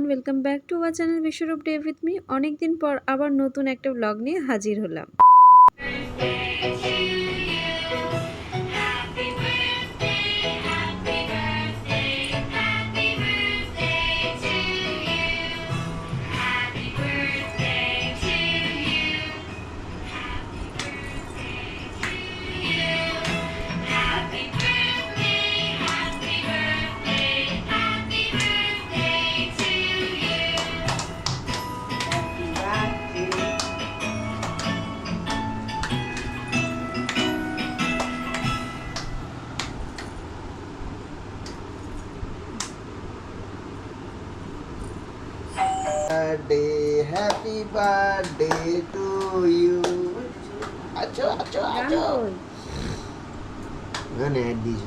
Everyone welcome back to our channel Biswarup day with me অনেকদিন পর আবার নতুন একটা ব্লগ নিয়ে হাজির হলাম। Birthday, happy birthday to you. আছো আছো আছো গানে অ্যাড দিয়েছ।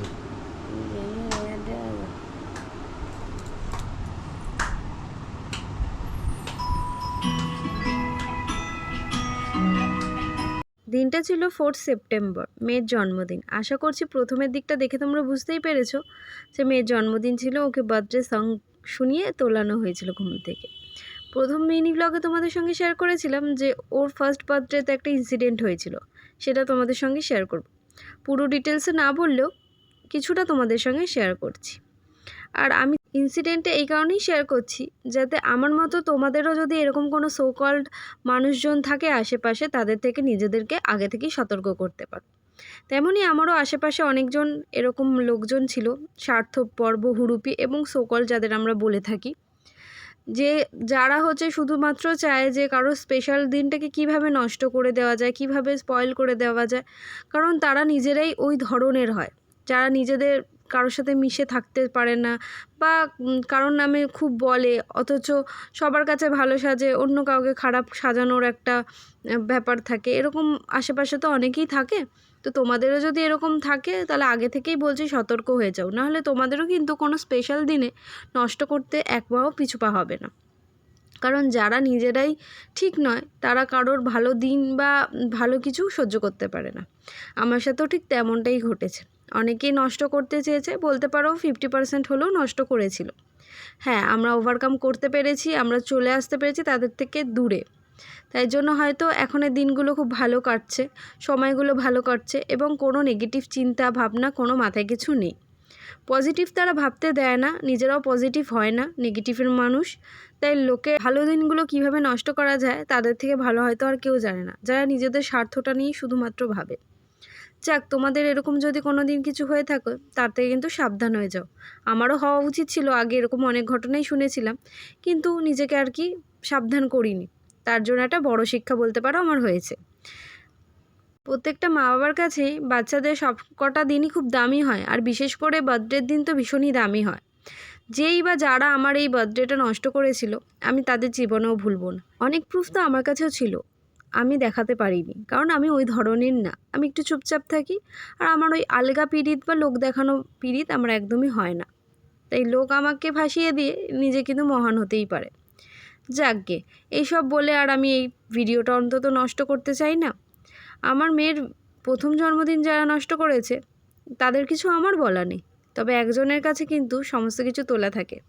দিনটা ছিল ফোর্থ সেপ্টেম্বর মেয়ের জন্মদিন। আশা করছি প্রথমের দিকটা দেখে তোমরা বুঝতেই পেরেছ যে মেয়ের জন্মদিন ছিল ওকে বার্থডে সং শুনিয়ে তোলানো হয়েছিল ঘুম থেকে। প্রথম মিনি ব্লগে তোমাদের সঙ্গে শেয়ার করেছিলাম যে, ওর ফার্স্ট বার্থডেতে একটা ইনসিডেন্ট হয়েছিল। সেটা তোমাদের সঙ্গে শেয়ার করব। পুরো ডিটেলসে না বললেও কিছুটা তোমাদের সঙ্গে শেয়ার করছি। আর আমি ইনসিডেন্টে এই কারণেই শেয়ার করছি, যাতে আমার মতো তোমাদেরও যদি এরকম কোনো সো কল্ড মানুষজন থাকে আশেপাশে, তাদের থেকে নিজেদেরকে আগে থেকেই সতর্ক করতে পারো। তেমনই আমারও আশেপাশে অনেকজন এরকম লোকজন ছিল, স্বার্থপর, বহুরূপী এবং সোকল যাদের আমরা বলে থাকি। যে যারা হচ্ছে শুধুমাত্র চায় যে কারও স্পেশাল দিনটাকে কীভাবে নষ্ট করে দেওয়া যায়, কীভাবে স্পয়েল করে দেওয়া যায়, কারণ তারা নিজেরাই ওই ধরনের হয়। যারা নিজেদের কারোর সাথে মিশে থাকতে পারে না বা কারোর নামে খুব বলে, অথচ সবার কাছে ভালো সাজে, অন্য কাউকে খারাপ সাজানোর একটা ব্যাপার থাকে। এরকম আশেপাশে তো অনেকেই থাকে। তো তোমাদেরও যদি এরকম থাকে, তাহলে আগে থেকেই বলছি সতর্ক হয়ে যাও। নাহলে তোমাদেরও কিন্তু কোনো স্পেশাল দিনে নষ্ট করতে এক পাও পিছু পা হবে না। কারণ যারা নিজেরাই ঠিক নয়, তারা কারোর ভালো দিন বা ভালো কিছু সহ্য করতে পারে না। আমার সাথেও ঠিক তেমনটাই ঘটেছে। অনেকেই নষ্ট করতে চেয়েছে, বলতে পারো ফিফটি পার্সেন্ট হলেও নষ্ট করেছিল। হ্যাঁ আমরা ওভারকাম করতে পেরেছি, আমরা চলে আসতে পেরেছি তাদের থেকে দূরে। তাই জন্য হয়তো এখনের দিনগুলো খুব ভালো কাটছে, সময়গুলো ভালো কাটছে এবং কোনো নেগেটিভ চিন্তা, ভাবনা কোনো মাথায় কিছু নেই। পজিটিভ তারা ভাবতে দেয় না, নিজেরাও পজিটিভ হয় না নেগেটিভের মানুষ। তাই লোকে ভালো দিনগুলো কীভাবে নষ্ট করা যায়, তাদের থেকে ভালো হয়তো আর কেউ জানে না। যারা নিজেদের স্বার্থটা নিয়েই শুধুমাত্র ভাবে। যাক, তোমাদের এরকম যদি কোনো দিন কিছু হয়ে থাকে, তার থেকে কিন্তু সাবধান হয়ে যাও। আমারও হওয়া উচিত ছিল, আগে এরকম অনেক ঘটনাই শুনেছিলাম। কিন্তু নিজেকে আর কি সাবধান করিনি। তার জন্য একটা বড় শিক্ষা বলতে পারো আমার হয়েছে। প্রত্যেকটা মা বাবার কাছেই বাচ্চাদের সব কটা দিনই খুব দামি হয়, আর বিশেষ করে বার্থডের দিন তো ভীষণই দামি হয়। যেই বা যারা আমার এই বার্থডেটা নষ্ট করেছিল, আমি তাদের জীবনেও ভুলবো না। অনেক প্রুফ তো আমার কাছেও ছিল, আমি দেখাতে পারিনি, কারণ আমি ওই ধরনের না। আমি একটু চুপচাপ থাকি, আর আমার ওই আলগা পীড়িত বা লোক দেখানো পীড়িত আমার একদমই হয় না। তাই লোক আমাকে ভাসিয়ে দিয়ে নিজে কিন্তু মহান হতেই পারে। যাকগে, এইসব বলে আর আমি এই ভিডিওটা অন্তত নষ্ট করতে চাই না। আমার মেয়ের প্রথম জন্মদিন যারা নষ্ট করেছে, তাদের কিছু আমার বলা নেই। তবে একজনের কাছে কিন্তু সমস্ত কিছু তোলা থাকে।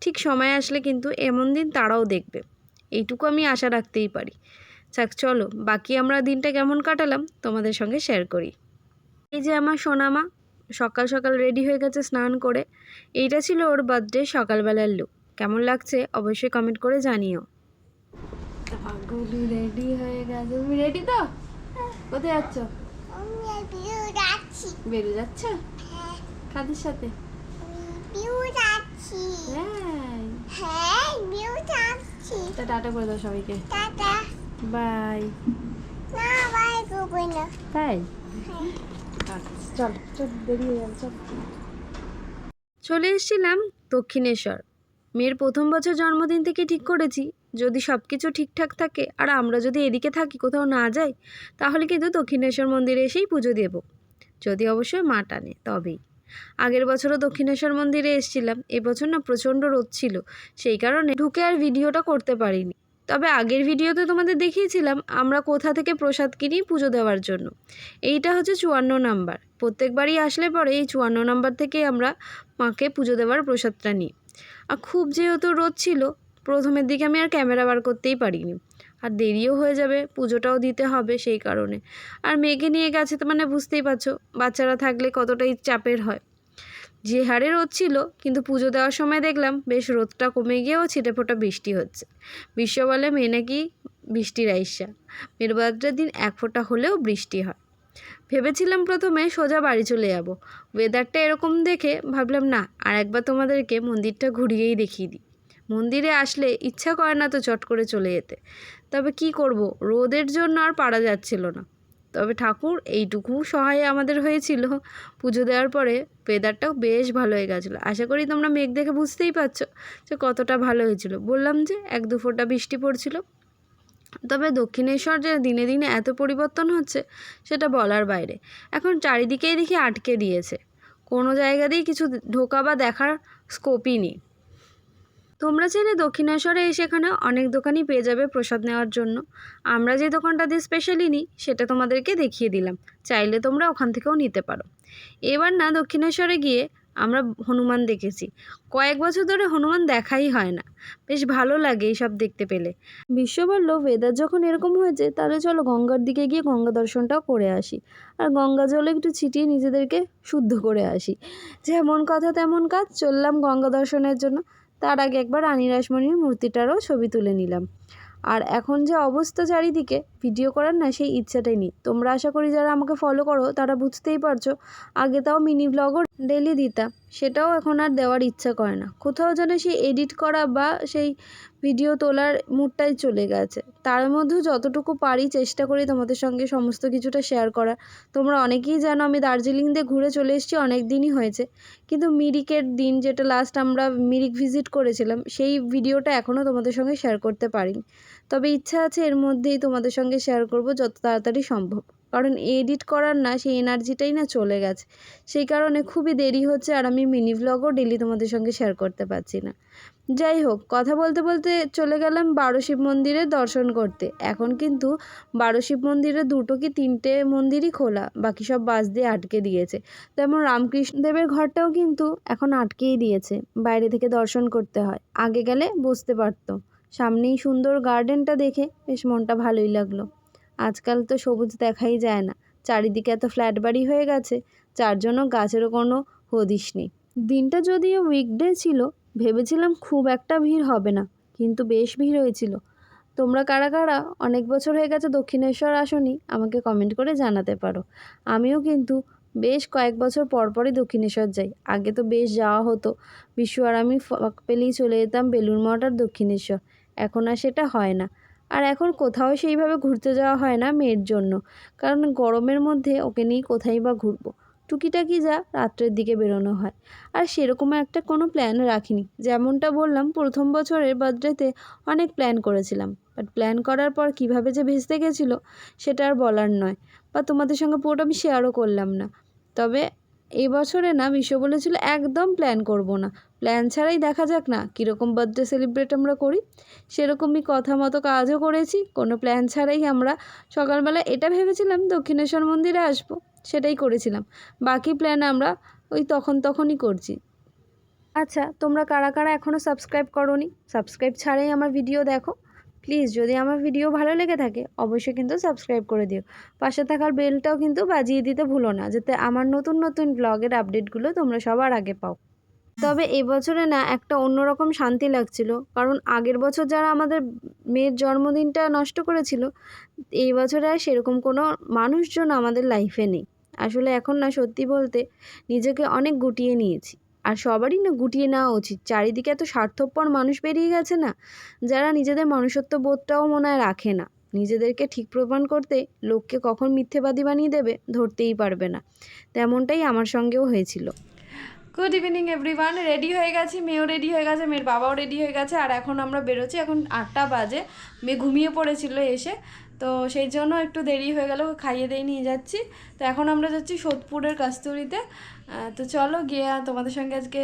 ঠিক সময় আসলে কিন্তু এমন দিন তারাও দেখবে। এইটুকু আমি আশা রাখতেই পারি। যাক, চলো, বাকি আমরা দিনটা কেমন কাটালাম তোমাদের সঙ্গে শেয়ার করি। এই যে আমার সোনামা, সকাল সকাল রেডি হয়ে গেছে স্নান করে। এইটা ছিল ওর বার্থডে সকালবেলার লুক কেমন লাগছে অবশ্যই কমেন্ট করে জানিও। রেডি হয়ে গেছে। তুমি রেডি তো? কোথায় যাচ্ছ? বেরো যাচ্ছ? কাদের সাথে? হ্যাঁ। টাটা করে দাও সবাইকে। বাই। তাই? চল চল বেরিয়ে চল। চলে এসেছিলাম দক্ষিণেশ্বর। মেয়ের প্রথম বছর জন্মদিন থেকে ঠিক করেছি। যদি সব কিছু ঠিকঠাক থাকে, আর আমরা যদি এদিকে থাকি, কোথাও না যাই, তাহলে কিন্তু দক্ষিণেশ্বর মন্দিরে এসেই পুজো দেব। যদি অবশ্যই মা টানে, তবেই। আগের বছরও দক্ষিণেশ্বর মন্দিরে এসেছিলাম। এবছর না প্রচণ্ড রোদ ছিল। সেই কারণে ঢুকে আর ভিডিওটা করতে পারিনি। তবে আগের ভিডিওতে তোমাদের দেখিয়েছিলাম, আমরা কোথা থেকে প্রসাদ কিনি পুজো দেওয়ার জন্য। এইটা হচ্ছে চুয়ান্ন নাম্বার। প্রত্যেকবারই আসলে পরে এই চুয়ান্ন নাম্বার থেকে আমরা মাকে পুজো দেওয়ার প্রসাদটা নিই। আর খুব যেহেতু রোদ ছিল, প্রথমের দিকে আমি আর ক্যামেরা বার করতেই পারিনি। আর দেরিও হয়ে যাবে, পুজোটাও দিতে হবে সেই কারণে। আর মেয়েকে নিয়ে গেছে তো মানে বুঝতেই পারছ, বাচ্চারা থাকলে কতটাই চাপের হয়। যে হারে রোদ ছিল, কিন্তু পুজো দেওয়ার সময় দেখলাম বেশ রোদটা কমে গিয়েও ছিটে ফোটা বৃষ্টি হচ্ছে। বিশ্ব বলে মেয়ে নাকি বৃষ্টির আইসা। মেয়ের দিন এক ফোঁটা হলেও বৃষ্টি হয়। ভেবেছিলাম প্রথমে সোজা বাড়ি চলে যাব। ওয়েদারটা এরকম দেখে ভাবলাম, না, আর একবার তোমাদেরকে মন্দিরটা ঘুরিয়েই দেখিয়ে দিই। মন্দিরে আসলে ইচ্ছা করে না তো চট করে চলে যেতে। তবে কি করব? রোদের জন্য আর পারা যাচ্ছিল না। তবে ঠাকুর, এইটুকু সহায় আমাদের হয়েছিল। পুজো দেওয়ার পরে ওয়েদারটাও বেশ ভালো হয়ে গেছিল। আশা করি তোমরা মেঘ দেখে বুঝতেই পারছ যে কতটা ভালো হয়েছিল। বললাম যে, এক দু ফোঁটা বৃষ্টি পড়ছিল। তবে দক্ষিণেশ্বর যে দিনে দিনে এত পরিবর্তন হচ্ছে, সেটা বলার বাইরে। এখন চারিদিকেই দেখি আটকে দিয়েছে। কোনো জায়গাতেই কিছু ঢোকা বা দেখার স্কোপই নেই। তোমরা চাইলে দক্ষিণেশ্বরে এসে এখানে অনেক দোকানই পেয়ে যাবে প্রসাদ নেওয়ার জন্য। আমরা যে দোকানটা দিয়ে স্পেশালি নিই, সেটা তোমাদেরকে দেখিয়ে দিলাম। চাইলে তোমরা ওখান থেকেও নিতে পারো। এবার না দক্ষিণেশ্বরে গিয়ে আমরা হনুমান দেখেছি। কয়েক বছর ধরে হনুমান দেখাই হয় না। বেশ ভালো লাগে এইসব দেখতে পেলে। বিশ্ব বলল ওয়েদার যখন এরকম হয়েছে, তাহলে চলো গঙ্গার দিকে গিয়ে গঙ্গা দর্শনটাও করে আসি। আর গঙ্গা জলে একটু ছিটিয়ে নিজেদেরকে শুদ্ধ করে আসি। যেমন কথা তেমন কাজ, চললাম গঙ্গা দর্শনের জন্য। তার আগে একবার রানী রাসমণির মূর্তিটারও ছবি তুলে নিলাম। আর এখন যে অবস্থা চারিদিকে ভিডিও করার না সেই ইচ্ছাটাই নেই। তোমরা আশা করি যারা আমাকে ফলো করো, তারা বুঝতেই পারছ, আগে তাও মিনি ব্লগও ডেলি দিতাম। সেটাও এখন আর দেওয়ার ইচ্ছা করে না। কোথাও যেন সেই এডিট করা বা সেই ভিডিও তোলার মুডটাই চলে গেছে। তার মধ্যেও যতটুকু পারি চেষ্টা করি তোমাদের সঙ্গে সমস্ত কিছুটা শেয়ার করার। তোমরা অনেকেই জানো আমি দার্জিলিং দিয়ে ঘুরে চলে এসেছি, অনেক দিনই হয়েছে। কিন্তু মিরিকের দিন যেটা লাস্ট আমরা মিরিক ভিজিট করেছিলাম, সেই ভিডিওটা এখনও তোমাদের সঙ্গে শেয়ার করতে পারিনি। তবে ইচ্ছা আছে এর মধ্যেই তোমাদের সঙ্গে শেয়ার করব যত তাড়াতাড়ি সম্ভব। কারণ এডিট করার না সেই এনার্জিটাই না চলে গেছে। সেই কারণে খুবই দেরি হচ্ছে আর আমি মিনি ভ্লগও ডেলি তোমাদের সঙ্গে শেয়ার করতে পারছি না। যাই হোক, কথা বলতে বলতে চলে গেলাম বারো শিব মন্দিরে দর্শন করতে। এখন কিন্তু বারো শিব মন্দিরে দুটো কি তিনটে মন্দিরই খোলা, বাকি সব বাস দিয়ে আটকে দিয়েছে। তেমন রামকৃষ্ণদেবের ঘরটাও কিন্তু এখন আটকেই দিয়েছে। বাইরে থেকে দর্শন করতে হয়। আগে গেলে বসতে পারতো। সামনেই সুন্দর গার্ডেনটা দেখে বেশ মনটা ভালোই লাগল। আজকাল তো সবুজ দেখাই যায় না। চারিদিকে এত ফ্ল্যাট বাড়ি হয়ে গেছে, যার জন্য গাছেরও কোনো হদিশ নেই। দিনটা যদিও উইকডে ছিল, ভেবেছিলাম খুব একটা ভিড় হবে না, কিন্তু বেশ ভিড় হয়েছিল। তোমরা কারা কারা অনেক বছর হয়ে গেছে দক্ষিণেশ্বর আসনি, আমাকে কমেন্ট করে জানাতে পারো। আমিও কিন্তু বেশ কয়েক বছর পর পরই দক্ষিণেশ্বর যাই। আগে তো বেশ যাওয়া হতো। বিশ্ব আর আমি ফাঁক পেলেই চলে যেতাম বেলুর মঠ আর দক্ষিণেশ্বর। এখন আর সেটা হয় না। আর এখন কোথাও সেইভাবে ঘুরতে যাওয়া হয় না মেয়ের জন্য। কারণ গরমের মধ্যে ওকে নিয়ে কোথায় বা ঘুরবো? টুকিটাকি যা রাত্রের দিকে বেরোনো হয়। আর সেরকম একটা কোনো প্ল্যান রাখিনি। যেমনটা বললাম, প্রথম বছরের বার্থডেতে অনেক প্ল্যান করেছিলাম। বাট প্ল্যান করার পর কীভাবে যে ভেস্তে গেছিল, সেটা আর বলার নয়। বা তোমাদের সঙ্গে পুরোটা আমি শেয়ারও করলাম না। তবে এই বছরে না বিশ্ব বলেছিল একদম প্ল্যান করব না। প্ল্যান ছাড়াই দেখা যাক না, কীরকম বার্থডে সেলিব্রেট আমরা করি। সেরকমই কথা মতো কাজও করেছি, কোনো প্ল্যান ছাড়াই আমরা সকালবেলা, এটা ভেবেছিলাম দক্ষিণেশ্বর মন্দিরে আসব, সেটাই করেছিলাম। বাকি প্ল্যান আমরা ওই তখন তখনই করছি। আচ্ছা তোমরা কারা কারা এখনও সাবস্ক্রাইব করোনি সাবস্ক্রাইব ছাড়াই আমার ভিডিও দেখো। প্লিজ যদি আমার ভিডিও ভালো লেগে থাকে, অবশ্যই কিন্তু সাবস্ক্রাইব করে দিও। পাশে থাকার বেলটাও কিন্তু বাজিয়ে দিতে ভুলো না, যাতে আমার নতুন নতুন ব্লগের আপডেটগুলো তোমরা সবার আগে পাও। তবে এবছরে না, একটা অন্যরকম শান্তি লাগছিল। কারণ আগের বছর যারা আমাদের মেয়ের জন্মদিনটা নষ্ট করেছিল, এই বছরে আর সেরকম কোনো মানুষজন আমাদের লাইফে নেই। আসলে এখন না, সত্যি বলতে নিজেকে অনেক গুটিয়ে নিয়েছি। আর সবারই না গুটিয়ে নেওয়া উচিত। চারিদিকে এত স্বার্থপর মানুষ বেরিয়ে গেছে না, যারা নিজেদের মনুষ্যত্ব বোধটাও মনে হয় রাখে না। নিজেদেরকে ঠিক প্রমাণ করতে লোককে কখন মিথ্যেবাদী বানিয়ে দেবে ধরতেই পারবে না। তেমনটাই আমার সঙ্গেও হয়েছিল। গুড ইভিনিং এভরিওয়ান রেডি হয়ে গেছি, মেয়েও রেডি হয়ে গেছে, মেয়ের বাবাও রেডি হয়ে গেছে, আর এখন আমরা বেরোচ্ছি। এখন আটটা বাজে। মেয়ে ঘুমিয়ে পড়েছিল এসে। তো সেই জন্য একটু দেরি হয়ে গেল, খাইয়ে দিয়ে নিয়ে যাচ্ছি। তো এখন আমরা যাচ্ছি সোদপুরের কাস্তুরিতে। তো চলো গিয়ে তোমাদের সঙ্গে আজকে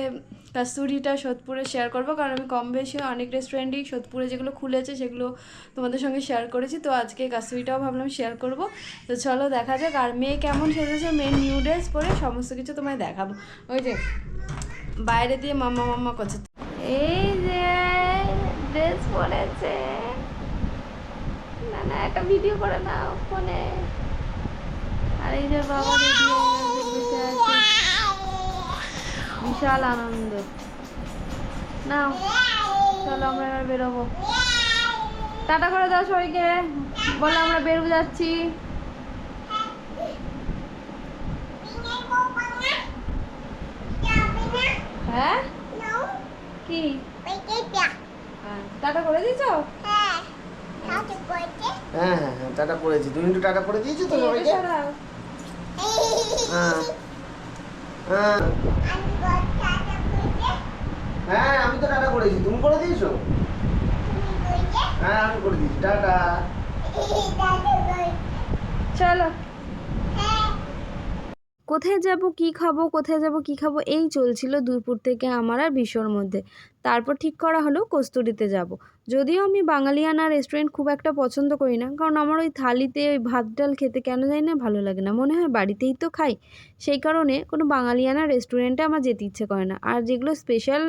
কাস্তুরিটা সোদপুরে শেয়ার করব, কারণ আমি কম বেশি অনেক রেস্টুরেন্টই সোদপুরে যেগুলো খুলেছে সেগুলো তোমাদের সঙ্গে শেয়ার করেছি। তো আজকে কাস্তুরিটাও ভাবলাম শেয়ার করব। তো চলো দেখা যাক, আর মেয়ে কেমন সেজেছে মেয়ে নিউ ড্রেস পরে সমস্ত কিছু তোমায় দেখাবো। ওই যে, বাইরে দিয়ে মাম্মা মাম্মা করছে। এই যে ড্রেস পরেছে। একটা ভিডিও করে নাও ফোনে। আর এই যে বাবা বসে আছে বিশাল আনন্দ। নাও চলো আমরা এবার বেরোবো। টাটা করে দাও সবাইকে। বলো আমরা বেরোবো যাচ্ছি। হ্যাঁ? কি? হ্যাঁ, টাটা করে দিয়েছ? হ্যাঁ হ্যাঁ হ্যাঁ টাটা পড়েছি। তুমি একটু টাটা পড়ে দিয়েছ তো সবাইকে? হ্যাঁ। হ্যাঁ। হ্যাঁ আমি তো টাটা করেছি তুমি করে দিয়েছ? হ্যাঁ আমি করে দিয়েছি। টাটা। চলো। কোথায় যাব, কি খাব, কোথায় যাব, কি খাব, এই চলছিল দুপুর থেকে আমার আর বিশ্বর মধ্যে। তারপর ঠিক করা হলো কস্তুরিতে যাব। যদিও আমি বাঙালিয়ানা রেস্টুরেন্ট খুব একটা পছন্দ করি না, কারণ আমার ওই থালিতে ওই ভাত ডাল খেতে কেন জানি না ভালো লাগে না। মনে হয় বাড়িতেই তো খাই। সেই কারণে কোনো বাঙালিয়ানা রেস্টুরেন্টে আমার যেতে ইচ্ছে করে না। আর যেগুলো স্পেশাল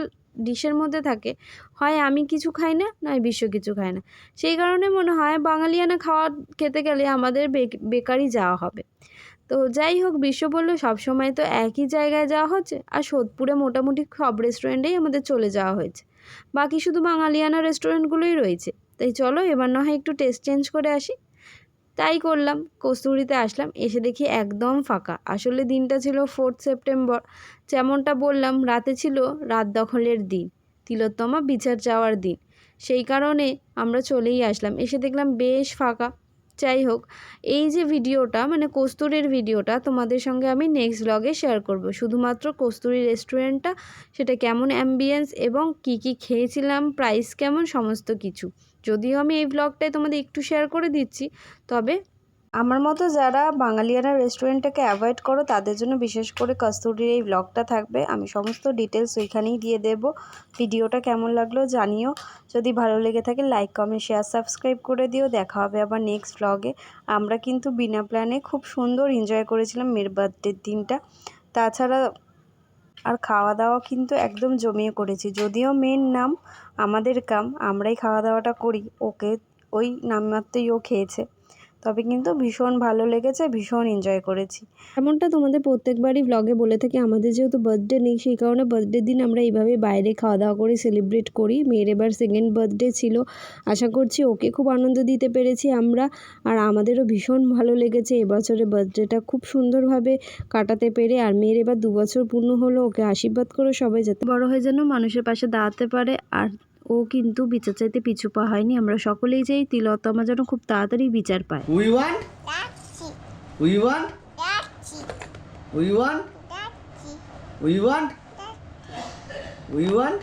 ডিশের মধ্যে থাকে, হয় আমি কিছু খাই না, নয় বিশ্ব কিছু খায় না। সেই কারণে মনে হয় বাঙালিয়ানা খাওয়া খেতে গেলে আমাদের বেকারি যাওয়া হবে। তো যাই হোক, বিশ্ব বলল, সবসময় তো একই জায়গায় যাওয়া হচ্ছে। আর সোদপুরে মোটামুটি সব রেস্টুরেন্টেই আমাদের চলে যাওয়া হয়েছে। বাকি শুধু বাঙালিয়ানা রেস্টুরেন্টগুলোই রয়েছে। তাই চলো, এবার না হয় একটু টেস্ট চেঞ্জ করে আসি। তাই করলাম, কস্তুরিতে আসলাম, এসে দেখি একদম ফাঁকা। আসলে দিনটা ছিল ফোর্থ সেপ্টেম্বর যেমনটা বললাম, রাতে ছিল রাত দখলের দিন, তিলোত্তমা বিচার যাওয়ার দিন। সেই কারণে আমরা চলেই আসলাম। এসে দেখলাম বেশ ফাঁকা। যাই হোক, এই যে ভিডিওটা মানে কস্তুরের ভিডিওটা, তোমাদের সঙ্গে আমি নেক্সট ব্লগে শেয়ার করব। শুধুমাত্র কস্তুরি রেস্টুরেন্টটা সেটা কেমন অ্যাম্বিয়েন্স এবং কি কি খেয়েছিলাম প্রাইস কেমন, সমস্ত কিছু। যদিও আমি এই ব্লগটাই তোমাদের একটু শেয়ার করে দিচ্ছি, তবে আমার মতো যারা বাঙালিয়ানা রেস্টুরেন্টটাকে অ্যাভয়েড করো, তাদের জন্য বিশেষ করে কস্তুরির এই ব্লগটা থাকবে। আমি সমস্ত ডিটেলস ওইখানেই দিয়ে দেব। ভিডিওটা কেমন লাগল জানিও। যদি ভালো লেগে থাকে লাইক কমেন্ট শেয়ার সাবস্ক্রাইব করে দিও। দেখা হবে আবার নেক্সট ব্লগে আমরা কিন্তু বিনা প্ল্যানে খুব সুন্দর এনজয় করেছিলাম মেয়ের বার্থডের দিনটা। তাছাড়া আর খাওয়া দাওয়া কিন্তু একদম জমিয়ে করেছি। যদিও মেন নাম আমাদের কাম আমরাই খাওয়া দাওয়াটা করি। ওকে, ওই নামমাত্রই ও খেয়েছে। তবে কিন্তু ভীষণ ভালো লেগেছে, ভীষণ এনজয় করেছি। এমনটা তোমাদের প্রত্যেকবারই ব্লগে বলে থাকি, আমাদের যেহেতু বার্থডে নেই, সেই কারণে বার্থডের দিন আমরা এইভাবে বাইরে খাওয়া দাওয়া করে সেলিব্রেট করি। মেয়ের এবার সেকেন্ড বার্থডে ছিল। আশা করছি ওকে খুব আনন্দ দিতে পেরেছি আমরা। আর আমাদেরও ভীষণ ভালো লেগেছে, এবছরে বার্থডেটা খুব সুন্দরভাবে কাটাতে পেরে। আর মেয়ের এবার দু বছর পূর্ণ হলো, ওকে আশীর্বাদ করে সবাই যাতে বড় হয়ে যেন মানুষের পাশে দাঁড়াতে পারে। আর ও কিন্তু বিচার চাইতে পিছু পা হয়নি। আমরা সকলেই চাই তিলোত্তমা যেন খুব তাড়াতাড়ি বিচার পায়। We want we want we want we want we want